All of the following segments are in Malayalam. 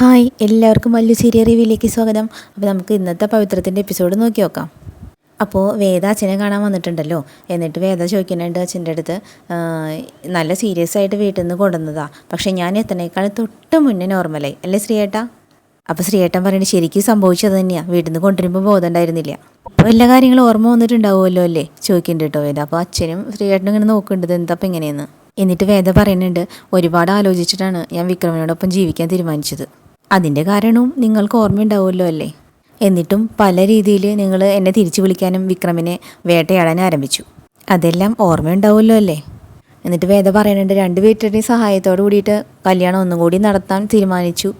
ഹായ് എല്ലാവർക്കും വലിയ ചെറിയ റിവ്യൂലേക്ക് സ്വാഗതം. അപ്പോൾ നമുക്ക് ഇന്നത്തെ പവിത്രത്തിന്റെ എപ്പിസോഡ് നോക്കി നോക്കാം. അപ്പോൾ വേദ അച്ഛനെ കാണാൻ വന്നിട്ടുണ്ടല്ലോ. എന്നിട്ട് വേദ ചോദിക്കുന്നുണ്ട് അച്ഛന്റെ അടുത്ത് നല്ല സീരിയസ് ആയിട്ട് വീട്ടിൽ നിന്ന് കൊണ്ടുവന്നതാ. പക്ഷേ ഞാൻ എത്തണേക്കാളും തൊട്ട് മുന്നേ നോർമലായി അല്ലേ ശ്രീയേട്ടാ? അപ്പോൾ ശ്രീയേട്ടൻ പറയുന്നത് ശരിക്കും സംഭവിച്ചത് തന്നെയാണ് വീട്ടിൽ നിന്ന് കൊണ്ടുവരുമ്പോൾ ബോധം ഉണ്ടായിരുന്നില്ല. അപ്പോൾ എല്ലാ കാര്യങ്ങളും ഓർമ്മ വന്നിട്ടുണ്ടാവുമല്ലോ അല്ലേ? ചോദിക്കുന്നുണ്ട് കേട്ടോ വേദ. അപ്പോൾ അച്ഛനും ശ്രീയേട്ടനും ഇങ്ങനെ നോക്കുന്നുണ്ട് എന്താ അപ്പം എങ്ങനെയെന്ന് എന്നിട്ട് വേദ പറയുന്നുണ്ട് ഒരുപാട് ആലോചിച്ചിട്ടാണ് ഞാൻ വിക്രമനോടൊപ്പം ജീവിക്കാൻ തീരുമാനിച്ചത്. അതിന്റെ കാരണവും നിങ്ങൾക്ക് ഓർമ്മയുണ്ടാവുമല്ലോ അല്ലേ? എന്നിട്ടും പല രീതിയിൽ നിങ്ങൾ എന്നെ തിരിച്ചു വിളിക്കാനും വിക്രമിനെ വേട്ടയാടാനും ആരംഭിച്ചു. അതെല്ലാം ഓർമ്മയുണ്ടാവുമല്ലോ അല്ലേ? എന്നിട്ട് വേദ പറയുന്നുണ്ട് രണ്ട് വീട്ടുകാരുടെയും സഹായത്തോട് കൂടിയിട്ട് കല്യാണം ഒന്നും കൂടി നടത്താൻ തീരുമാനിച്ചു.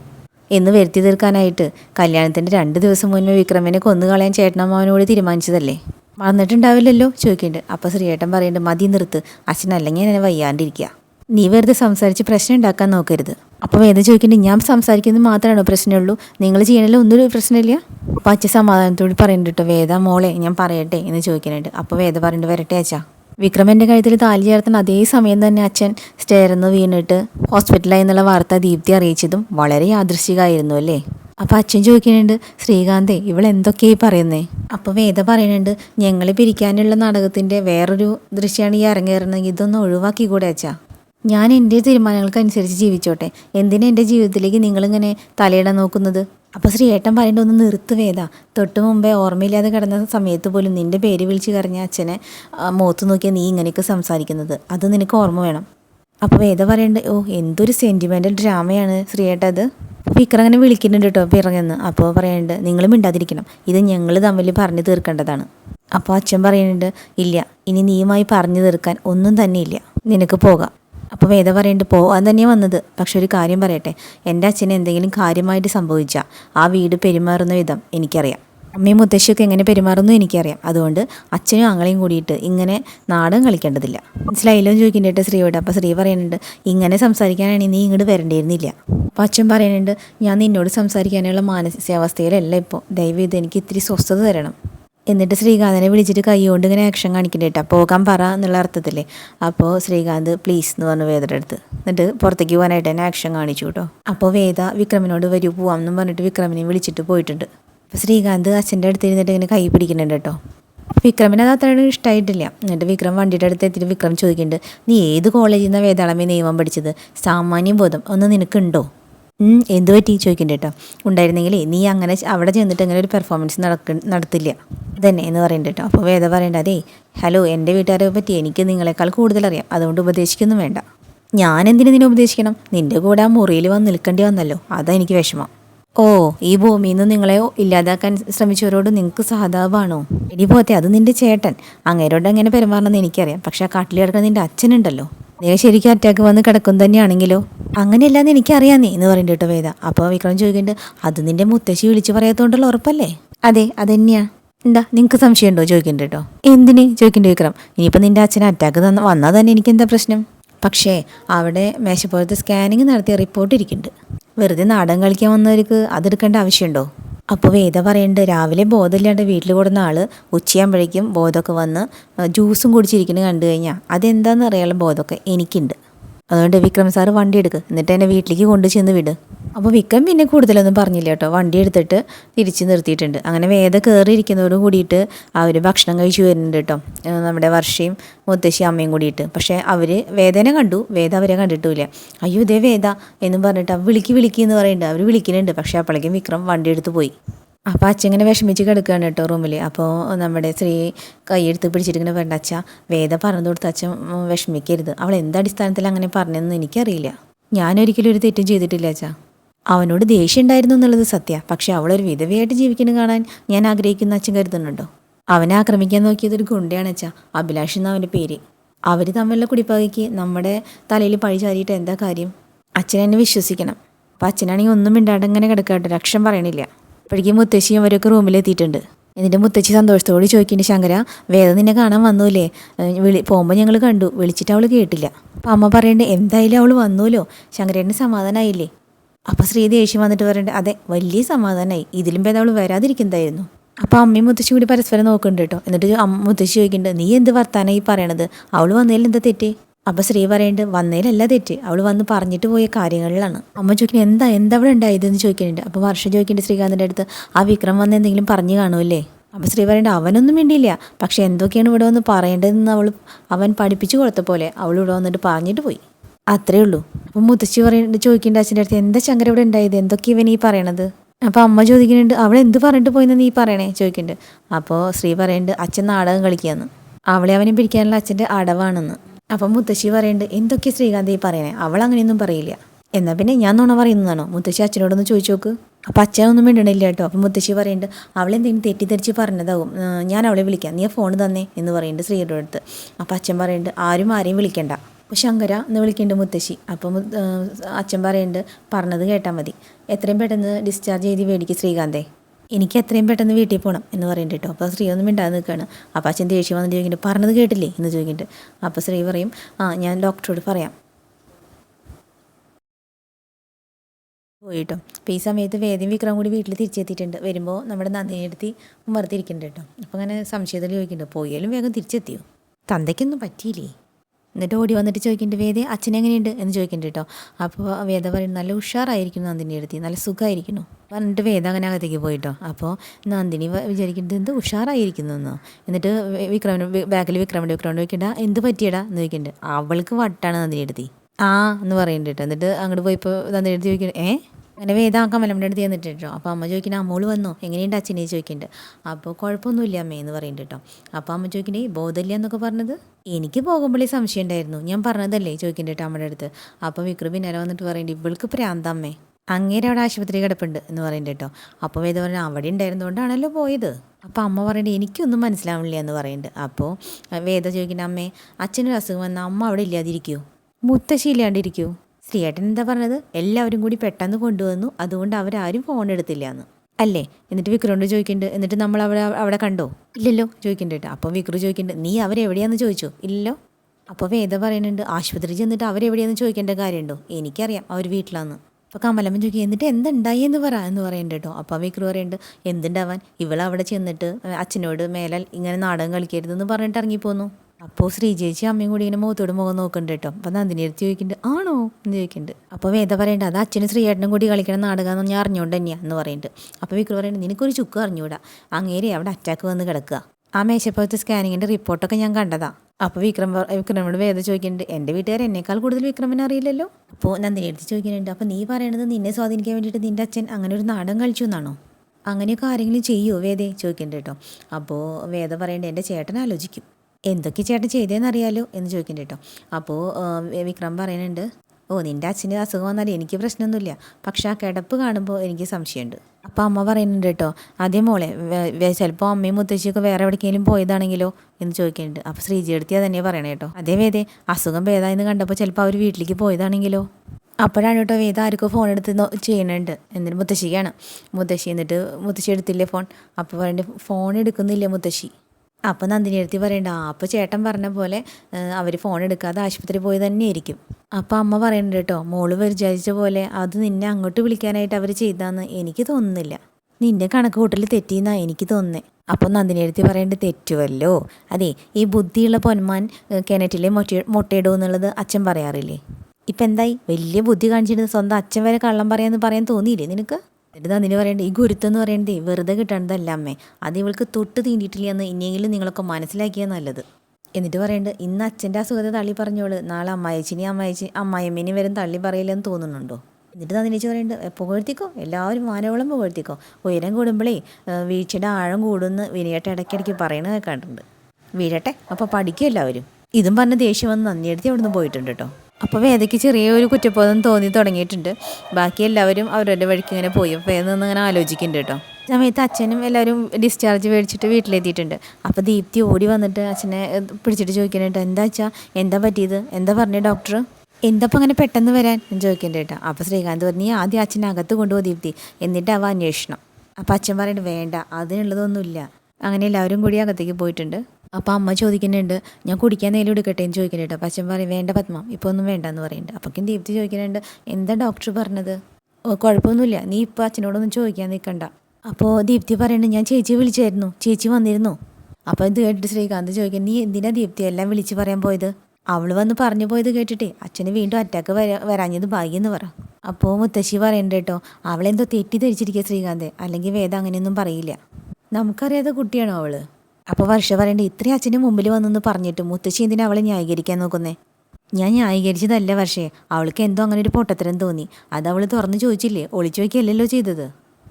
എന്ന് വരുത്തി തീർക്കാനായിട്ട് കല്യാണത്തിന്റെ രണ്ട് ദിവസം മുന്നേ വിക്രമിനെ കൊന്നു കളയാൻ ചേട്ടനമ്മാവനോട് തീരുമാനിച്ചതല്ലേ? മറന്നിട്ടുണ്ടാവില്ലല്ലോ ചോദിക്കുന്നുണ്ട്. അപ്പോൾ ശ്രീയേട്ടൻ പറയുന്നുണ്ട് മതി നിർത്ത്. അച്ഛൻ അല്ലെങ്കിൽ എന്നെ വയ്യാണ്ടിരിക്കുക. നീ വെറുതെ സംസാരിച്ച് പ്രശ്നം ഉണ്ടാക്കാൻ നോക്കരുത്. അപ്പോൾ വേദ ചോദിക്കേണ്ടത് ഞാൻ സംസാരിക്കുന്നത് മാത്രമാണോ പ്രശ്നമുള്ളൂ? നിങ്ങൾ ചെയ്യണല്ലോ ഒന്നും പ്രശ്നമില്ല? അപ്പോൾ അച്ഛൻ സമാധാനത്തോട് പറയുന്നുണ്ട് കേട്ടോ. വേദ മോളെ ഞാൻ പറയട്ടെ എന്ന് ചോദിക്കുന്നുണ്ട് അപ്പോൾ വേദ പറഞ്ഞിട്ട് വരട്ടെ അച്ഛാ. വിക്രമന്റെ കഴുത്തിൽ താലി ചേർത്തുന്ന അതേ സമയം തന്നെ അച്ഛൻ സ്റ്റെയർന്ന് വീണിട്ട് ഹോസ്പിറ്റലായി എന്നുള്ള വാർത്ത ദീപ്തി അറിയിച്ചതും വളരെ യാദൃശികമായിരുന്നു അല്ലേ? അപ്പോൾ അച്ഛൻ ചോദിക്കുന്നുണ്ട് ശ്രീകാന്തേ ഇവൾ എന്തൊക്കെയായി പറയുന്നേ? അപ്പോൾ വേദ പറയുന്നുണ്ട് ഞങ്ങൾ പിരിക്കാനുള്ള നാടകത്തിന്റെ വേറൊരു ദൃശ്യമാണ് ഈ ഇറങ്ങേറുന്നത് ഇതൊന്ന് ഒഴിവാക്കി കൂടെ അച്ഛാ. ഞാൻ എന്റെ തീരുമാനങ്ങൾക്കനുസരിച്ച് ജീവിച്ചോട്ടെ. എന്തിനാ എന്റെ ജീവിതത്തിലേക്ക് നിങ്ങളിങ്ങനെ തലയിടാൻ നോക്കുന്നത്? അപ്പോൾ ശ്രീയേട്ടൻ പറയേണ്ട ഒന്ന് നിർത്തുവേതാ തൊട്ട് മുമ്പേ ഓർമ്മയില്ലാതെ കിടന്ന സമയത്ത് പോലും നിന്റെ പേര് വിളിച്ച് കറിഞ്ഞ അച്ഛനെ മുഖത്ത് നോക്കിയാൽ നീ ഇങ്ങനെയൊക്കെ സംസാരിക്കുന്നത്. അത് നിനക്ക് ഓർമ്മ വേണം. അപ്പോൾ വേദ പറയേണ്ട ഓ എന്തൊരു സെന്റിമെന്റൽ ഡ്രാമയാണ് ശ്രീയേട്ട അത് വിക്രം അങ്ങനെ വിളിക്കുന്നുണ്ട് കേട്ടോ പിറങ്ങെന്ന് അപ്പോൾ പറയുന്നുണ്ട് നിങ്ങളും മിണ്ടാതിരിക്കണം. ഇത് ഞങ്ങൾ തമ്മിൽ പറഞ്ഞു തീർക്കേണ്ടതാണ്. അപ്പോൾ അച്ഛൻ പറയുന്നുണ്ട് ഇല്ല ഇനി നീയുമായി പറഞ്ഞു തീർക്കാൻ ഒന്നും തന്നെ ഇല്ല. നിനക്ക് പോകാം. അപ്പോൾ വേദ പറയുന്നുണ്ട് പോകാൻ തന്നെയാണ് വന്നത്. പക്ഷെ ഒരു കാര്യം പറയട്ടെ എന്റെ അച്ഛന് എന്തെങ്കിലും കാര്യമായിട്ട് സംഭവിച്ചാൽ ആ വീട് പെരുമാറുന്ന വിധം എനിക്കറിയാം. അമ്മയും മുത്തശ്ശിയൊക്കെ എങ്ങനെ പെരുമാറുന്നു എനിക്കറിയാം. അതുകൊണ്ട് അച്ഛനും ആങ്ങളെയും കൂടിയിട്ട് ഇങ്ങനെ നാടകം കളിക്കേണ്ടതില്ല. മനസ്സിലായില്ലോ ചോദിക്കേണ്ടിട്ട് ശ്രീയോട്. അപ്പോൾ ശ്രീ പറയുന്നുണ്ട് ഇങ്ങനെ സംസാരിക്കാനാണെങ്കിൽ നീ ഇങ്ങോട്ട് വരേണ്ടിയിരുന്നില്ല. അപ്പോൾ അച്ഛൻ പറയുന്നുണ്ട് ഞാൻ നിന്നോട് സംസാരിക്കാനുള്ള മാനസികാവസ്ഥയിലല്ല ഇപ്പോൾ ദയവ് ചെയ്ത് എനിക്ക് ഇത്തിരി സ്വസ്ഥത തരണം. എന്നിട്ട് ശ്രീകാന്തിനെ വിളിച്ചിട്ട് കൈ കൊണ്ട് ഇങ്ങനെ ആക്ഷൻ കാണിക്കണ്ടേട്ടാ പോകാൻ പറ എന്നുള്ള അർത്ഥത്തില്ലേ അപ്പോൾ ശ്രീകാന്ത് പ്ലീസ് എന്ന് പറഞ്ഞു വേദയുടെ അടുത്ത്. എന്നിട്ട് പുറത്തേക്ക് പോകാനായിട്ട് തന്നെ ആക്ഷൻ കാണിച്ചു കേട്ടോ അപ്പോൾ വേദ വിക്രമിനോട് വരൂ പോവാം എന്നും പറഞ്ഞിട്ട് വിക്രമിനെ വിളിച്ചിട്ട് പോയിട്ടുണ്ട്. അപ്പോൾ ശ്രീകാന്ത് അച്ഛന്റെ അടുത്ത് ഇരുന്നിട്ട് ഇങ്ങനെ കൈ പിടിക്കുന്നുണ്ട് കേട്ടോ വിക്രമിന് അത് അത്രയും ഇഷ്ടമായിട്ടില്ല എന്നിട്ട് വിക്രം വണ്ടിയുടെ അടുത്ത് എത്തിയിട്ട് വിക്രം ചോദിക്കുന്നുണ്ട് നീ ഏത് കോളേജിൽ നിന്നാണ് വേതാളമേ നിയമം പഠിച്ചത്? സാമാന്യം ബോധം ഒന്ന് നിനക്കുണ്ടോ? എന്ത് പറ്റി ചോദിക്കണ്ട കേട്ടോ. ഉണ്ടായിരുന്നെങ്കിൽ നീ അങ്ങനെ അവിടെ ചെന്നിട്ട് അങ്ങനെ ഒരു പെർഫോമൻസ് നടക്ക നടത്തില്ല. തന്നെ എന്ന് പറയുന്നുണ്ട് കേട്ടോ. അപ്പോൾ വേദ പറയേണ്ട അതേ ഹലോ എന്റെ വീട്ടുകാരെ പറ്റി എനിക്ക് നിങ്ങളെക്കാൾ കൂടുതൽ അറിയാം. അതുകൊണ്ട് ഉപദേശിക്കൊന്നും വേണ്ട. ഞാൻ എന്തിനു നിന്നെ ഉപദേശിക്കണം? നിന്റെ കൂടെ ആ മുറിയിൽ വന്ന് നിൽക്കേണ്ടി വന്നല്ലോ. അതാ എനിക്ക് വിഷമം. ഓ ഈ ഭൂമിയിൽ നിന്ന് നിങ്ങളെ ഇല്ലാതാക്കാൻ ശ്രമിച്ചവരോട് നിങ്ങൾക്ക് സഹതാപാണോ ഇനി പോത്തെ അത് നിന്റെ ചേട്ടൻ. അങ്ങേരോട് അങ്ങനെ പെരുമാറണമെന്ന് എനിക്കറിയാം. പക്ഷെ ആ കാട്ടിൽ കിടക്കുന്ന നിന്റെ അച്ഛനുണ്ടല്ലോ. നീ ശരിക്കും അറ്റാക്ക് വന്ന് കിടക്കും തന്നെയാണെങ്കിലോ? അങ്ങനെയല്ലാന്ന് എനിക്കറിയാം നീ എന്ന് പറയുന്നുണ്ട് കേട്ടോ വേദ. അപ്പോൾ വിക്രം ചോദിക്കുന്നുണ്ട് അത് നിന്റെ മുത്തശ്ശി വിളിച്ച് പറയാത്തതുകൊണ്ടുള്ള ഉറപ്പല്ലേ? അതെ അതെന്നെയാ. എന്താ നിങ്ങൾക്ക് സംശയമുണ്ടോ? ചോദിക്കണ്ട കേട്ടോ. എന്തിന്? ചോദിക്കണ്ട വിക്രം. ഇനിയിപ്പോൾ നിന്റെ അച്ഛനെ അറ്റാക്ക് തന്ന വന്നാൽ തന്നെ എനിക്ക് എന്താ പ്രശ്നം? പക്ഷേ അവിടെ മേശപ്പുറത്ത് സ്കാനിങ് നടത്തിയ റിപ്പോർട്ട് ഇരിക്കുന്നുണ്ട്. വെറുതെ നാടൻ കളിക്കാൻ വന്നവർക്ക് അതെടുക്കേണ്ട ആവശ്യമുണ്ടോ? അപ്പോൾ വേദ പറയുന്നുണ്ട് രാവിലെ ബോധമില്ലാണ്ട് വീട്ടിൽ കൂടുന്ന ആൾ ഉച്ചയാകുമ്പോഴേക്കും ബോധമൊക്കെ വന്ന് ജ്യൂസും കുടിച്ചിരിക്കുന്നത് കണ്ടു കഴിഞ്ഞാൽ അതെന്താണെന്ന് അറിയാനുള്ള ബോധമൊക്കെ എനിക്കുണ്ട്. അതുകൊണ്ട് വിക്രം സാറ് വണ്ടി എടുക്ക് എന്നിട്ട് എന്നെ വീട്ടിലേക്ക് കൊണ്ടു ചെന്ന് വിട്. അപ്പോൾ വിക്രം പിന്നെ കൂടുതലൊന്നും പറഞ്ഞില്ല കേട്ടോ. വണ്ടി എടുത്തിട്ട് തിരിച്ച് നിർത്തിയിട്ടുണ്ട്. അങ്ങനെ വേദ കയറിയിരിക്കുന്നതോട് കൂടിയിട്ട് അവർ ഭക്ഷണം കഴിച്ചു വരുന്നുണ്ട് കേട്ടോ. നമ്മുടെ വർഷയും മുത്തശ്ശി അമ്മയും കൂടിയിട്ട്. പക്ഷേ അവർ വേദനെ കണ്ടു. വേദ അവരെ കണ്ടിട്ടില്ല അയ്യോ ഇതേ വേദ എന്നും പറഞ്ഞിട്ട് വിളിക്ക് വിളിക്ക് എന്ന് പറയുന്നുണ്ട്. അവർ വിളിക്കുന്നുണ്ട്. പക്ഷേ അപ്പോഴേക്കും വിക്രം വണ്ടി എടുത്ത് പോയി. അപ്പോൾ അച്ഛൻ ഇങ്ങനെ വിഷമിച്ച് കിടക്കുകയാണ് കേട്ടോ റൂമിൽ അപ്പോൾ നമ്മുടെ സ്ത്രീ കൈയെടുത്ത് പിടിച്ചിട്ട് പറഞ്ഞ അച്ഛ വേദ പറഞ്ഞു കൊടുത്ത് അച്ഛൻ വിഷമിക്കരുത്. അവൾ എന്ത് അടിസ്ഥാനത്തിൽ അങ്ങനെ പറഞ്ഞതെന്ന് എനിക്കറിയില്ല ഞാനൊരിക്കലും ഒരു തെറ്റും ചെയ്തിട്ടില്ല അച്ഛാ. അവനോട് ദേഷ്യം ഉണ്ടായിരുന്നു എന്നുള്ളത് സത്യ. പക്ഷെ അവളൊരു വിധവയായിട്ട് ജീവിക്കുന്നത് കാണാൻ ഞാൻ ആഗ്രഹിക്കുന്ന അച്ഛൻ കരുതുന്നുണ്ടോ? അവനെ ആക്രമിക്കാൻ നോക്കിയത് ഒരു ഗുണ്ടയാണ് അച്ഛാ. അഭിലാഷ് എന്ന അവന്റെ പേര്. അവർ തമ്മിലുള്ള കുടിപ്പകയ്ക്ക് നമ്മുടെ തലയിൽ പഴി ചാരിയിട്ട് എന്താ കാര്യം? അച്ഛൻ എന്നെ വിശ്വസിക്കണം. അപ്പം അച്ഛനാണെങ്കിൽ ഒന്നും മിണ്ടാണ്ട് ഇങ്ങനെ കിടക്കാട്ടോ രക്ഷം പറയണില്ല. അപ്പോഴേക്കും മുത്തശ്ശിയും അവരൊക്കെ റൂമിലെത്തിയിട്ടുണ്ട് എന്നിട്ട് മുത്തശ്ശി സന്തോഷത്തോട് ചോദിക്കുന്നുണ്ട് ശങ്കര വേദ നിന്നെ കാണാൻ വന്നൂലേ വിളി പോകുമ്പോൾ ഞങ്ങൾ കണ്ടു. വിളിച്ചിട്ട് അവൾ കേട്ടില്ല. അപ്പം അമ്മ പറയണ്ടേ എന്തായാലും അവൾ വന്നൂലോ? ശങ്കരേട്ടന് സമാധാനമായില്ലേ അപ്പം ശ്രീതി ദേഷ്യം വന്നിട്ട് പറയണ്ട അതെ വലിയ സമാധാനമായി ഇതിലും ഭേദം അവൾ വരാതിരിക്കുന്നതായിരുന്നു അപ്പോൾ അമ്മയും മുത്തശ്ശി കൂടി പരസ്പരം നോക്കുന്നുണ്ട് കേട്ടോ. എന്നിട്ട് അമ്മ മുത്തശ്ശി ചോദിക്കുന്നുണ്ട് നീ എന്ത് ഈ പറയണത്? അവൾ വന്നതിൽ എന്താ തെറ്റി? അപ്പോൾ ശ്രീ പറയുന്നുണ്ട് വന്നതിലല്ല തെറ്റ്. അവൾ വന്ന് പറഞ്ഞിട്ട് പോയ കാര്യങ്ങളിലാണ്. അമ്മ ചോദിക്കുന്നത് എന്താ എന്താ അവിടെ ഉണ്ടായതെന്ന് ചോദിക്കുന്നുണ്ട്. അപ്പോൾ വർഷം ചോദിക്കുന്നുണ്ട് ശ്രീകാന്തിന്റെ അടുത്ത് ആ വിക്രം വന്ന് എന്തെങ്കിലും പറഞ്ഞു കാണുമല്ലേ? അപ്പോൾ ശ്രീ പറയുന്നുണ്ട് അവനൊന്നും വേണ്ടിയില്ല പക്ഷേ എന്തൊക്കെയാണ് ഇവിടെ വന്ന് പറയേണ്ടതെന്ന് അവൾ അവൻ പഠിപ്പിച്ചു കൊടുത്ത പോലെ അവൾ ഇവിടെ വന്നിട്ട് പറഞ്ഞിട്ട് പോയി. അത്രേ ഉള്ളൂ. അപ്പോൾ മുത്തശ്ശി പറയുന്നുണ്ട് ചോദിക്കേണ്ട അച്ഛന്റെ അടുത്ത് എന്താ ചങ്കര ഇവിടെ ഉണ്ടായത്? എന്തൊക്കെ ഇവൻ ഈ പറയണത്? അപ്പോൾ അമ്മ ചോദിക്കുന്നുണ്ട് അവൾ എന്ത് പറഞ്ഞിട്ട് പോയിന്ന് നീ പറയണേ? ചോദിക്കുന്നുണ്ട്. അപ്പോൾ ശ്രീ പറയുന്നുണ്ട് അച്ഛൻ നാടകം കളിക്കുകയെന്ന് അവളെ അവനെ പിടിക്കാനുള്ള അച്ഛന്റെ അടവാണെന്ന്. അപ്പം മുത്തശ്ശി പറയുന്നുണ്ട് എന്തൊക്കെ ശ്രീകാന്ത് ഈ പറയണേ? അവൾ അങ്ങനെയൊന്നും പറയില്ല. എന്നാൽ പിന്നെ ഞാൻ നുണ പറയുന്നതാണോ? മുത്തശ്ശി അച്ഛനോടൊന്ന് ചോദിച്ചു നോക്ക്. അപ്പം അച്ഛനൊന്നും മിണ്ടണില്ല കേട്ടോ. അപ്പം മുത്തശ്ശി പറയുന്നുണ്ട് അവളെന്തെങ്കിലും തെറ്റിദ്ധരിച്ച് പറഞ്ഞതാവും. ഞാൻ അവളെ വിളിക്കാം. നീ ഫോൺ തന്നേ എന്ന് പറയുന്നുണ്ട് ശ്രീയുടെ അടുത്ത്. അപ്പം അച്ഛൻ പറയുന്നുണ്ട് ആരും ആരെയും വിളിക്കണ്ട. ശങ്കര എന്ന് വിളിക്കുന്നുണ്ട് മുത്തശ്ശി. അപ്പം അച്ഛൻ പറയുന്നുണ്ട് പറഞ്ഞത് കേട്ടാൽ മതി. എത്രയും പെട്ടെന്ന് ഡിസ്ചാർജ് ചെയ്ത് മേടിക്കും ശ്രീകാന്തേ. എനിക്ക് എത്രയും പെട്ടെന്ന് വീട്ടിൽ പോകണം എന്ന് പറയുന്നുണ്ട് കേട്ടോ. അപ്പോൾ ശ്രീ ഒന്നും മിണ്ടാതെ നിൽക്കുകയാണ്. അപ്പോൾ അച്ഛൻ ദേഷ്യം വന്ന് ചോദിക്കുന്നുണ്ട് പറഞ്ഞത് കേട്ടില്ലേ? എന്ന് ചോദിക്കുന്നുണ്ട്. അപ്പോൾ ശ്രീ പറയും ആ ഞാൻ ഡോക്ടറോട് പറയാം. പോയിട്ടോ അപ്പോൾ ഈ സമയത്ത് വേദം വിക്രം കൂടി വീട്ടിൽ തിരിച്ചെത്തിയിട്ടുണ്ട്. വരുമ്പോൾ നമ്മുടെ നന്ദിനെടുത്തി വെറുതെ കേട്ടോ. അപ്പോൾ അങ്ങനെ സംശയത്തിൽ ചോദിക്കുന്നുണ്ട് പോയാലും വേഗം തിരിച്ചെത്തിയോ? തന്തയ്ക്കൊന്നും പറ്റിയില്ലേ? എന്നിട്ട് ഓടി വന്നിട്ട് ചോദിക്കേണ്ട വേദ അച്ഛൻ എങ്ങനെയുണ്ട്? എന്ന് ചോദിക്കേണ്ടി കേട്ടോ. അപ്പോൾ വേദ പറയും നല്ല ഉഷാറായിരിക്കുന്നു നന്ദിനി എടുത്തി നല്ല സുഖമായിരിക്കുന്നു പറഞ്ഞിട്ട് വേദ അങ്ങനെ അകത്തേക്ക് പോയിട്ടോ അപ്പോൾ നന്ദിനി വിചാരിക്കേണ്ടത് എന്ത് ഉഷാറായിരിക്കുന്നു എന്നോ. എന്നിട്ട് വിക്രമൻ ബാക്കിൽ വിക്രമിന്റെ വിക്രമിന്റെ ചോദിക്കണ്ട എന്ത് പറ്റിയടാ? എന്ന് ചോദിക്കുന്നുണ്ട് അവൾക്ക് വട്ടാണ് നന്ദിനി എടുത്തി. ആ എന്ന് പറയുന്നുണ്ട് കേട്ടോ. എന്നിട്ട് അങ്ങോട്ട് പോയപ്പോൾ നന്ദിനി എടുത്ത് ചോദിക്കുന്നു ഏ? അങ്ങനെ വേദ കമലമ്മയുടെ അടുത്ത് ചെന്നിട്ട് കേട്ടോ. അപ്പോൾ അമ്മ ചോദിക്കണേ അമ്മോൾ വന്നോ? എങ്ങനെയുണ്ട് അച്ഛനെ? ചോദിക്കുന്നുണ്ട്. അപ്പോൾ കുഴപ്പമൊന്നുമില്ല അമ്മേ എന്ന് പറയുന്നുണ്ട് കേട്ടോ. അപ്പോൾ അമ്മ ചോദിക്കണേ ബോധമില്ല എന്നൊക്കെ പറഞ്ഞത്? എനിക്ക് പോകുമ്പോഴേ സംശയം ഉണ്ടായിരുന്നു. ഞാൻ പറഞ്ഞതല്ലേ? ചോദിക്കുന്നുണ്ട് കേട്ടോ അമ്മയുടെ അടുത്ത്. അപ്പോൾ വിക്രം പിന്നാലെ വന്നിട്ട് പറയുന്നുണ്ട് ഇവൾക്ക് പ്രാന്തമ്മേ അങ്ങേരെ അവിടെ ആശുപത്രി കിടപ്പുണ്ട് എന്ന് പറയുന്നുണ്ട് കേട്ടോ. അപ്പോൾ വേദ പറഞ്ഞാൽ അവിടെ ഉണ്ടായിരുന്നുകൊണ്ടാണല്ലോ പോയത്. അപ്പോൾ അമ്മ പറയേണ്ടത് എനിക്കൊന്നും മനസ്സിലാവില്ല എന്ന് പറയുന്നുണ്ട്. അപ്പോൾ വേദ ചോദിക്കുന്ന അമ്മേ അച്ഛനൊരു അസുഖം വന്നാൽ അമ്മ അവിടെ ഇല്ലാതിരിക്കുമോ മുത്തശ്ശി ഇല്ലാണ്ടിരിക്കുമോ ശ്രീയേട്ടൻ എന്താ പറഞ്ഞത്? എല്ലാവരും കൂടി പെട്ടെന്ന് കൊണ്ടുവന്നു. അതുകൊണ്ട് അവരാരും ഫോൺ എടുത്തില്ല എന്ന് അല്ലേ? എന്നിട്ട് വിക്രോണ്ട് ചോദിക്കുന്നുണ്ട് എന്നിട്ട് നമ്മൾ അവിടെ അവിടെ കണ്ടോ? ഇല്ലല്ലോ ചോദിക്കുന്നുണ്ട് അപ്പോൾ വിക്രു ചോദിക്കുന്നുണ്ട് നീ അവരെവിടെയാന്ന് ചോദിച്ചോ? ഇല്ലല്ലോ. അപ്പോൾ വേദ പറയുന്നുണ്ട് ആശുപത്രി ചെന്നിട്ട് അവരെവിടെയാന്ന് ചോദിക്കേണ്ട കാര്യമുണ്ടോ? എനിക്കറിയാം അവർ വീട്ടിലാന്ന്. അപ്പോൾ കമലമ്മ ചോദിക്കും എന്നിട്ട് എന്തുണ്ടായി എന്ന് പറ എന്ന് പറയുന്നുണ്ട് കേട്ടോ. അപ്പോൾ വിക്രു പറയുന്നുണ്ട് എന്തുണ്ടാവാൻ? ഇവളവിടെ ചെന്നിട്ട് അച്ഛനോട് മേലാൽ ഇങ്ങനെ നാടകം കളിക്കരുതെന്ന് പറഞ്ഞിട്ട് ഇറങ്ങിപ്പോന്നു. അപ്പോൾ ശ്രീജേച്ചി അമ്മയും കൂടി ഇങ്ങനെ മുഖത്തോട് മുഖം നോക്കുന്നുണ്ട് കേട്ടോ. അപ്പോൾ നന്ദിനി എടുത്ത് ചോദിക്കുന്നുണ്ട് ആണോ? എന്ന് ചോദിക്കുന്നുണ്ട് അപ്പോൾ വേദ പറയേണ്ട അത് അച്ഛനും ശ്രീയേട്ടനും കൂടി കളിക്കണ നാടകമെന്ന് ഞാൻ അറിഞ്ഞുകൊണ്ട് തന്നെയാണ് എന്ന് പറയുന്നുണ്ട് അപ്പോൾ വിക്രു പറയുന്നുണ്ട് നിനക്കൊരു ചുക്ക് അറിഞ്ഞുകൂടാ അങ്ങേരെ അവിടെ അറ്റാക്ക് വന്ന് കിടക്കുക. ആ മേശപ്പുറത്ത് സ്കാനിങ്ങിന്റെ റിപ്പോർട്ടൊക്കെ ഞാൻ കണ്ടതാ. അപ്പോൾ വിക്രം വിക്രമോട് വേദ ചോദിക്കുന്നുണ്ട് എന്റെ വീട്ടുകാർ എന്നേക്കാൾ കൂടുതൽ വിക്രമിനെ അറിയില്ലല്ലോ? അപ്പോൾ നന്ദിനി എടുത്ത് ചോദിക്കുന്നുണ്ട് അപ്പോൾ നീ പറയണത് നിന്നെ സ്വാധീനിക്കാൻ വേണ്ടിയിട്ട് നിന്റെ അച്ഛൻ അങ്ങനെ ഒരു നാടകം കളിച്ചു എന്നാണോ? അങ്ങനെയൊക്കെ ആരെങ്കിലും ചെയ്യുമോ വേദേ? ചോദിക്കുന്നുണ്ട് കേട്ടോ. അപ്പോൾ വേദ പറയേണ്ടത് എന്റെ ചേട്ടൻ ആലോചിക്കും. എന്തൊക്കെ ചേട്ടൻ ചെയ്തതെന്ന് അറിയാലോ എന്ന് ചോദിക്കുന്നുണ്ട് കേട്ടോ. അപ്പോൾ വിക്രം പറയുന്നുണ്ട് ഓ നിന്റെ അച്ഛന് അസുഖം വന്നാൽ എനിക്ക് പ്രശ്നമൊന്നുമില്ല. പക്ഷെ ആ കിടപ്പ് കാണുമ്പോൾ എനിക്ക് സംശയമുണ്ട്. അപ്പോൾ അമ്മ പറയുന്നുണ്ട് കേട്ടോ അതേ മോളെ ചിലപ്പോൾ അമ്മയും മുത്തശ്ശിയൊക്കെ വേറെ എവിടേക്കെങ്കിലും പോയതാണെങ്കിലോ? എന്ന് ചോദിക്കുന്നുണ്ട് അപ്പോൾ ശ്രീജി എടുത്തി തന്നെ പറയണേ കേട്ടോ അതേ വേദേ അസുഖം ഭേദമായെന്ന് കണ്ടപ്പോൾ ചിലപ്പോൾ അവർ വീട്ടിലേക്ക് പോയതാണെങ്കിലോ? അപ്പോഴാണ് കേട്ടോ വേദ ആർക്കോ ഫോൺ എടുത്ത് ചെയ്യണുണ്ട്. എന്നിട്ട് മുത്തശ്ശിക്കാണ്. മുത്തശ്ശി എന്നിട്ട് മുത്തശ്ശി എടുത്തില്ലേ ഫോൺ അപ്പോൾ പറയണ്ട് ഫോൺ എടുക്കുന്നില്ല മുത്തശ്ശി. അപ്പോൾ നന്ദിനി എടുത്തി പറയണ്ട അപ്പം ചേട്ടൻ പറഞ്ഞ പോലെ അവർ ഫോൺ എടുക്കാതെ ആശുപത്രി പോയി തന്നെയായിരിക്കും. അപ്പോൾ അമ്മ പറയണ്ട കേട്ടോ മോൾ വിചാരിച്ച പോലെ അത് നിന്നെ അങ്ങോട്ട് വിളിക്കാനായിട്ട് അവർ ചെയ്താന്ന് എനിക്ക് തോന്നുന്നില്ല. നിന്റെ കണക്ക് കൂട്ടൽ തെറ്റിയെന്നാ എനിക്ക് തോന്നുന്നേ. അപ്പോൾ നന്ദിനി എടുത്തി പറയേണ്ടത് തെറ്റുമല്ലോ അതെ ഈ ബുദ്ധിയുള്ള പൊന്മാൻ കിണറ്റിലെ മൊട്ട മുട്ടയിടും എന്നുള്ളത് അച്ഛൻ പറയാറില്ലേ? ഇപ്പം എന്തായി? വലിയ ബുദ്ധി കാണിച്ചിട്ട് സ്വന്തം അച്ഛൻ വരെ കള്ളം പറയാന്ന് പറയാൻ തോന്നിയില്ലേ നിനക്ക്? എന്നിട്ട് നന്ദിനി പറയണ്ടേ ഈ ഗുരുത്വം എന്ന് പറയണ്ടേ വെറുതെ കിട്ടേണ്ടതല്ല അമ്മേ. അത് ഇവൾക്ക് തൊട്ട് തീണ്ടിയിട്ടില്ല എന്ന് ഇനിയെങ്കിലും നിങ്ങളൊക്കെ മനസ്സിലാക്കിയാൽ നല്ലത്. എന്നിട്ട് പറയണ്ട് ഇന്ന് അച്ഛന്റെ അസുഖത്തെ തള്ളി പറഞ്ഞോൾ. നാളെ അമ്മായച്ചിനി അമ്മായച്ചി അമ്മായിമ്മേനി വരും തള്ളി പറയില്ലെന്ന് തോന്നുന്നുണ്ടോ? എന്നിട്ട് നന്ദിനിച്ച് പറയുന്നുണ്ട് "എ, പുകഴ്ത്തിക്കോ എല്ലാവരും വാനവളം പുകഴ്ത്തിക്കോ. ഉയരം കൂടുമ്പോഴേ വീഴ്ചയുടെ ആഴം കൂടുമെന്ന് വിനയേട്ട ഇടയ്ക്കിടയ്ക്ക് പറയണത് കേട്ടിട്ടുണ്ട് വീഴട്ടെ അപ്പോൾ പഠിക്കും എല്ലാവരും. ഇതും പറഞ്ഞ ദേഷ്യം വന്ന് നന്ദിയെടുത്ത് അവിടുന്ന് പോയിട്ടുണ്ട് കേട്ടോ. അപ്പോൾ വേദയ്ക്ക് ചെറിയൊരു കുറ്റബോധം തോന്നി തുടങ്ങിയിട്ടുണ്ട്. ബാക്കി എല്ലാവരും അവരുടെ വഴിക്ക് ഇങ്ങനെ പോയി. അപ്പോൾ വേദ നിന്ന് ഇങ്ങനെ ആലോചിക്കുന്നുണ്ട് കേട്ടോ. സമയത്ത് അച്ഛനും എല്ലാവരും ഡിസ്ചാർജ് മേടിച്ചിട്ട് വീട്ടിലെത്തിയിട്ടുണ്ട്. അപ്പോൾ ദീപ്തി ഓടി വന്നിട്ട് അച്ഛനെ പിടിച്ചിട്ട് ചോദിക്കുന്നുണ്ട് എന്താ അച്ഛാ? എന്താ പറ്റിയത്? എന്താ പറഞ്ഞേ ഡോക്ടർ എന്തപ്പോൾ അങ്ങനെ പെട്ടെന്ന് വരാൻ? ചോദിക്കേണ്ട കേട്ടോ. അപ്പോൾ ശ്രീകാന്ത് പറഞ്ഞു നീ ആദ്യം അച്ഛനെ അകത്ത് കൊണ്ടുപോകും ദീപ്തി. അവ അന്വേഷണം. അപ്പോൾ അച്ഛൻ പറയുന്നത് വേണ്ട അതിനുള്ളതൊന്നുമില്ല. അങ്ങനെ എല്ലാവരും കൂടി അകത്തേക്ക് പോയിട്ടുണ്ട്. അപ്പോൾ അമ്മ ചോദിക്കുന്നുണ്ട് ഞാൻ കുടിക്കാൻ നേരം എടുക്കട്ടെ? എന്ന് ചോദിക്കുന്നുണ്ട്. അപ്പം അച്ഛൻ പറയും വേണ്ട പത്മ ഇപ്പോൾ ഒന്നും വേണ്ട എന്ന് പറയുന്നുണ്ട് അപ്പോഴേക്കും ദീപ്തി ചോദിക്കുന്നുണ്ട് എന്താ ഡോക്ടർ പറഞ്ഞത്? കുഴപ്പമൊന്നുമില്ല. നീ ഇപ്പോൾ അച്ഛനോടൊന്നും ചോദിക്കാൻ നിൽക്കണ്ട അപ്പോൾ ദീപ്തി പറയുന്നുണ്ട് ഞാൻ ചേച്ചിയെ വിളിച്ചായിരുന്നു. ചേച്ചി വന്നിരുന്നു. അപ്പോൾ ഇത് കേട്ടിട്ട് ശ്രീകാന്ത് ചോദിക്കും നീ എന്തിനാ ദീപ്തി എല്ലാം വിളിച്ച് പറയാൻ പോയത്? അവൾ വന്ന് പറഞ്ഞു പോയത് കേട്ടിട്ടേ അച്ഛന് വീണ്ടും അറ്റാക്ക് വരാ വരാഞ്ഞത് ഭാഗ്യെന്ന് പറ. അപ്പോൾ മുത്തശ്ശി പറയണ്ട കേട്ടോ അവളെന്തോ തെറ്റിദ്ധരിച്ചിരിക്കുക ശ്രീകാന്ത് അല്ലെങ്കിൽ വേദ അങ്ങനെയൊന്നും പറയില്ല. നമുക്കറിയാത്ത കുട്ടിയാണോ അവൾ? അപ്പോൾ വർഷ പറയണ്ട ഇത്രയും അച്ഛന്റെ മുമ്പിൽ വന്നെന്ന് പറഞ്ഞിട്ട് മുത്തശ്ശി എന്തിനാ അവളെ ന്യായീകരിക്കാൻ നോക്കുന്നേ? ഞാൻ ന്യായീകരിച്ചതല്ല പക്ഷേ അവൾക്ക് എന്തോ അങ്ങനെ ഒരു പൊട്ടത്തരം തോന്നി. അത് അവൾ തുറന്ന് ചോദിച്ചില്ലേ? ഒളിച്ചു വയ്ക്കുകയല്ലല്ലോ ചെയ്തത്.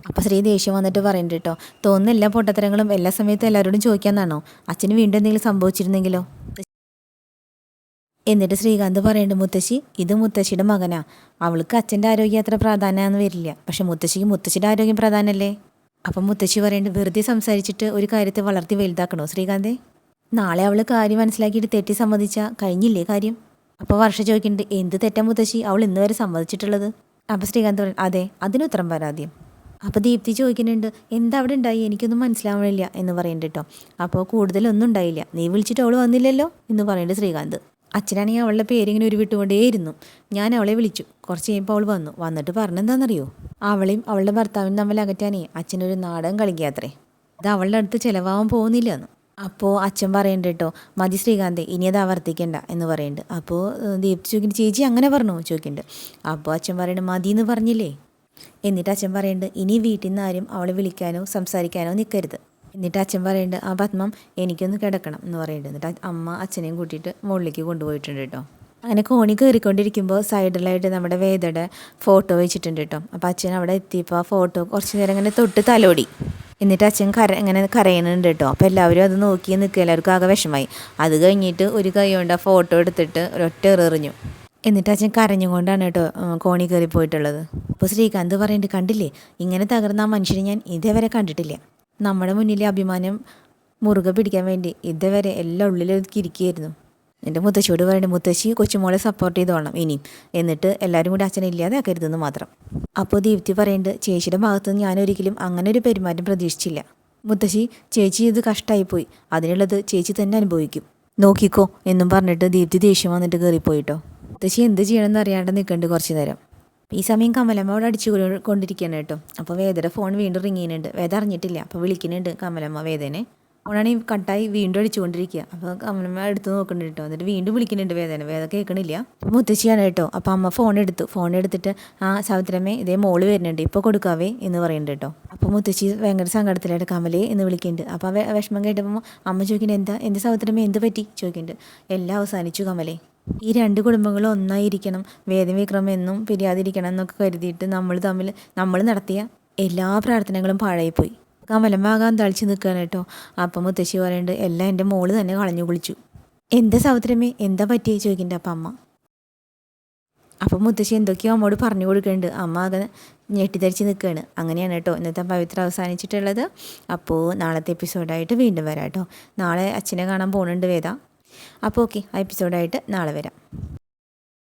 അപ്പോൾ ശ്രീ ദേഷ്യം വന്നിട്ട് പറയുന്നുണ്ട് കേട്ടോ തോന്നുന്ന എല്ലാ പൊട്ടത്തരങ്ങളും എല്ലാ സമയത്തും എല്ലാവരോടും ചോദിക്കാന്നാണോ? അച്ഛന് വീണ്ടും എന്തെങ്കിലും സംഭവിച്ചിരുന്നെങ്കിലോ? എന്നിട്ട് ശ്രീകാന്ത് പറയുന്നുണ്ട് മുത്തശ്ശി ഇത് മുത്തശ്ശിയുടെ മകനാ. അവൾക്ക് അച്ഛന്റെ ആരോഗ്യം അത്ര പ്രാധാന്യമാണെന്ന് വരില്ല. പക്ഷേ മുത്തശ്ശിക്ക് മുത്തശ്ശിയുടെ ആരോഗ്യം പ്രാധാന്യമല്ലേ? അപ്പം മുത്തശ്ശി പറയേണ്ടത് വെറുതെ സംസാരിച്ചിട്ട് ഒരു കാര്യത്തെ വളർത്തി വലുതാക്കണോ ശ്രീകാന്തേ? നാളെ അവൾ കാര്യം മനസ്സിലാക്കിയിട്ട് തെറ്റി സമ്മതിച്ചാൽ കഴിഞ്ഞില്ലേ കാര്യം? അപ്പോൾ വർഷ ചോദിക്കുന്നുണ്ട് എന്ത് തെറ്റാ മുത്തശ്ശി? അവൾ ഇന്ന് വരെ സമ്മതിച്ചിട്ടുള്ളത്? അപ്പോൾ ശ്രീകാന്ത് പറയും അതെ അതിന് ഉത്തരം പരാതിയും. അപ്പോൾ ദീപ്തി ചോദിക്കുന്നുണ്ട് എന്താ അവിടെ ഉണ്ടായി? എനിക്കൊന്നും മനസ്സിലാവണില്ല എന്ന് പറയുന്നുണ്ട് കേട്ടോ. അപ്പോൾ കൂടുതലൊന്നും ഉണ്ടായില്ല. നീ വിളിച്ചിട്ട് അവൾ വന്നില്ലല്ലോ എന്ന് പറയുന്നുണ്ട് ശ്രീകാന്ത്. അച്ഛനാണെങ്കിൽ അവളുടെ പേരിങ്ങനെ ഒരു വിട്ടുകൊണ്ടേയിരുന്നു. ഞാൻ അവളെ വിളിച്ചു. കുറച്ച് കഴിയുമ്പോൾ അവൾ വന്നു. വന്നിട്ട് പറഞ്ഞെന്താണെന്നറിയോ അവളെയും അവളുടെ ഭർത്താവിനും തമ്മിൽ അകറ്റാനേ അച്ഛനൊരു നാടകം കളിക്കാത്രേ. അത് അവളുടെ അടുത്ത് ചിലവാകാൻ പോകുന്നില്ല എന്ന് അപ്പോൾ അച്ഛൻ പറയണ്ട കേട്ടോ മതി ശ്രീകാന്തെ ഇനി അത് ആവർത്തിക്കണ്ട എന്ന് പറയുന്നുണ്ട് അപ്പോൾ ദീപ്തി ചോദിക്കുന്നുണ്ട് ചേച്ചി അങ്ങനെ പറഞ്ഞു? ചോദിക്കുന്നുണ്ട് അപ്പോൾ അച്ഛൻ പറയുന്നത് മതി എന്ന് പറഞ്ഞില്ലേ? എന്നിട്ട് അച്ഛൻ പറയുന്നുണ്ട് ഇനി വീട്ടിൽ നിന്ന് ആരും അവളെ വിളിക്കാനോ സംസാരിക്കാനോ നിൽക്കരുത് എന്നിട്ട് അച്ഛൻ പറയുന്നുണ്ട് ആ പത്മം എനിക്കൊന്ന് കിടക്കണം എന്ന് പറയുന്നുണ്ട് എന്നിട്ട് അമ്മ അച്ഛനെയും കൂട്ടിയിട്ട് മുകളിലേക്ക് കൊണ്ടുപോയിട്ടുണ്ട് കേട്ടോ അങ്ങനെ കോണി കയറിക്കൊണ്ടിരിക്കുമ്പോൾ സൈഡിലായിട്ട് നമ്മുടെ വേദയുടെ ഫോട്ടോ വെച്ചിട്ടുണ്ട് കേട്ടോ അപ്പോൾ അച്ഛൻ അവിടെ എത്തിയപ്പോൾ ആ ഫോട്ടോ കുറച്ച് നേരം ഇങ്ങനെ തൊട്ട് തലോടി. എന്നിട്ട് അച്ഛൻ കര ഇങ്ങനെ കരയുന്നുണ്ട് കേട്ടോ അപ്പോൾ എല്ലാവരും അത് നോക്കി നിൽക്കുക. എല്ലാവർക്കും ആകെ വിഷമായി അത് കഴിഞ്ഞിട്ട് ഒരു കൈ കൊണ്ട് ആ ഫോട്ടോ എടുത്തിട്ട് ഒരൊറ്റ എറിഞ്ഞു. എന്നിട്ട് അച്ഛൻ കരഞ്ഞുകൊണ്ടാണ് കേട്ടോ കോണി കയറി പോയിട്ടുള്ളത് അപ്പോൾ ശ്രീകാന്ത് പറയുന്നുണ്ട് കണ്ടില്ലേ? ഇങ്ങനെ തകർന്ന ആ മനുഷ്യനെ ഞാൻ ഇതേവരെ കണ്ടിട്ടില്ല. നമ്മുടെ മുന്നിലെ അഭിമാനം മുറുകെ പിടിക്കാൻ വേണ്ടി ഇതുവരെ എല്ലാം ഉള്ളിലൊതുക്കി ഇരിക്കുകയായിരുന്നു. എന്റെ മുത്തശ്ശിയോട് പറയുന്നത് മുത്തശ്ശി കൊച്ചുമോളെ സപ്പോർട്ട് ചെയ്തോളണം ഇനിയും. എന്നിട്ട് എല്ലാവരും കൂടി അച്ഛനെ ഇല്ലാതെ ഇല്ലാതാക്കരുതെന്ന് മാത്രം. അപ്പോൾ ദീപ്തി പറയുന്നുണ്ട് ചേച്ചിയുടെ ഭാഗത്ത് ഞാൻ ഒരിക്കലും അങ്ങനെ ഒരു പെരുമാറ്റം പ്രതീക്ഷിച്ചില്ല. മുത്തശ്ശി ചേച്ചി ഇത് കഷ്ടമായിപ്പോയി അതിനുള്ളത് ചേച്ചി തന്നെ അനുഭവിക്കും. നോക്കിക്കോ എന്നും പറഞ്ഞിട്ട് ദീപ്തി ദേഷ്യം വന്നിട്ട് കയറിപ്പോയിട്ടോ മുത്തശ്ശി എന്ത് ചെയ്യണമെന്ന് അറിയാണ്ട് നിൽക്കുന്നുണ്ട് കുറച്ച് നേരം. ഈ സമയം കമലമ്മ അവിടെ അടിച്ചു കൊണ്ടിരിക്കുകയാണ് കേട്ടോ. അപ്പോൾ വേദയുടെ ഫോൺ വീണ്ടും റിങ് ചെയ്യുന്നുണ്ട്. വേദ അറിഞ്ഞിട്ടില്ല. അപ്പോൾ വിളിക്കുന്നുണ്ട് കമലമ്മ വേദനെ. ഫോണാണെങ്കിൽ കട്ടായി വീണ്ടും അടിച്ചുകൊണ്ടിരിക്കുക. അപ്പോൾ അമ്മ എടുത്ത് നോക്കുന്നുണ്ട് കേട്ടോ. എന്നിട്ട് വീണ്ടും വിളിക്കുന്നുണ്ട് വേദന. വേദന കേൾക്കണില്ല. മുത്തശ്ശിയാണ് കേട്ടോ. അപ്പോൾ അമ്മ ഫോൺ എടുത്തു. ഫോൺ എടുത്തിട്ട് ആ സാവിത്രമ്മേ ഇതേ മോൾ വരുന്നുണ്ട്. ഇപ്പോൾ കൊടുക്കാവേ എന്ന് പറയുന്നുണ്ട് കേട്ടോ. അപ്പോൾ മുത്തശ്ശി ഭയങ്കര സങ്കടത്തിലായിട്ട് കമലേ എന്ന് വിളിക്കുന്നുണ്ട്. അപ്പോൾ വിഷമം കേട്ടപ്പോൾ അമ്മ ചോദിക്കുന്നുണ്ട് എന്താ എന്റെ സഹോദരമേ എന്ത് പറ്റി? ചോദിക്കുന്നുണ്ട്. എല്ലാം അവസാനിച്ചു കമലേ. ഈ രണ്ട് കുടുംബങ്ങളും ഒന്നായിരിക്കണം. വേദന വിക്രമം എന്നും പിരിയാതിരിക്കണം എന്നൊക്കെ കരുതിയിട്ട് നമ്മൾ തമ്മിൽ നമ്മൾ നടത്തിയ എല്ലാ പ്രാർത്ഥനകളും പാഴായിപ്പോയി. കമലമാകാൻ തളിച്ച് നിൽക്കുകയാണ് കേട്ടോ. അപ്പം മുത്തശ്ശി പറയുന്നുണ്ട് എല്ലാം എന്റെ മോൾ തന്നെ കളഞ്ഞു കുളിച്ചു. എന്താ സഹോദരമേ എന്താ പറ്റിയ? ചോദിക്കുന്നുണ്ട് അപ്പം അമ്മ. അപ്പം മുത്തശ്ശി എന്തൊക്കെയോ അമ്മോട് പറഞ്ഞു കൊടുക്കുന്നുണ്ട് അമ്മ ആകെ ഞെട്ടിധരിച്ച് നിൽക്കുകയാണ്. അങ്ങനെയാണ് കേട്ടോ ഇന്നത്തെ പവിത്ര അവസാനിച്ചിട്ടുള്ളത്. അപ്പോൾ നാളത്തെ എപ്പിസോഡായിട്ട് വീണ്ടും വരാം കേട്ടോ. നാളെ അച്ഛനെ കാണാൻ പോകുന്നുണ്ട് വേദ. അപ്പോൾ ഓക്കെ ആ എപ്പിസോഡായിട്ട് നാളെ വരാം.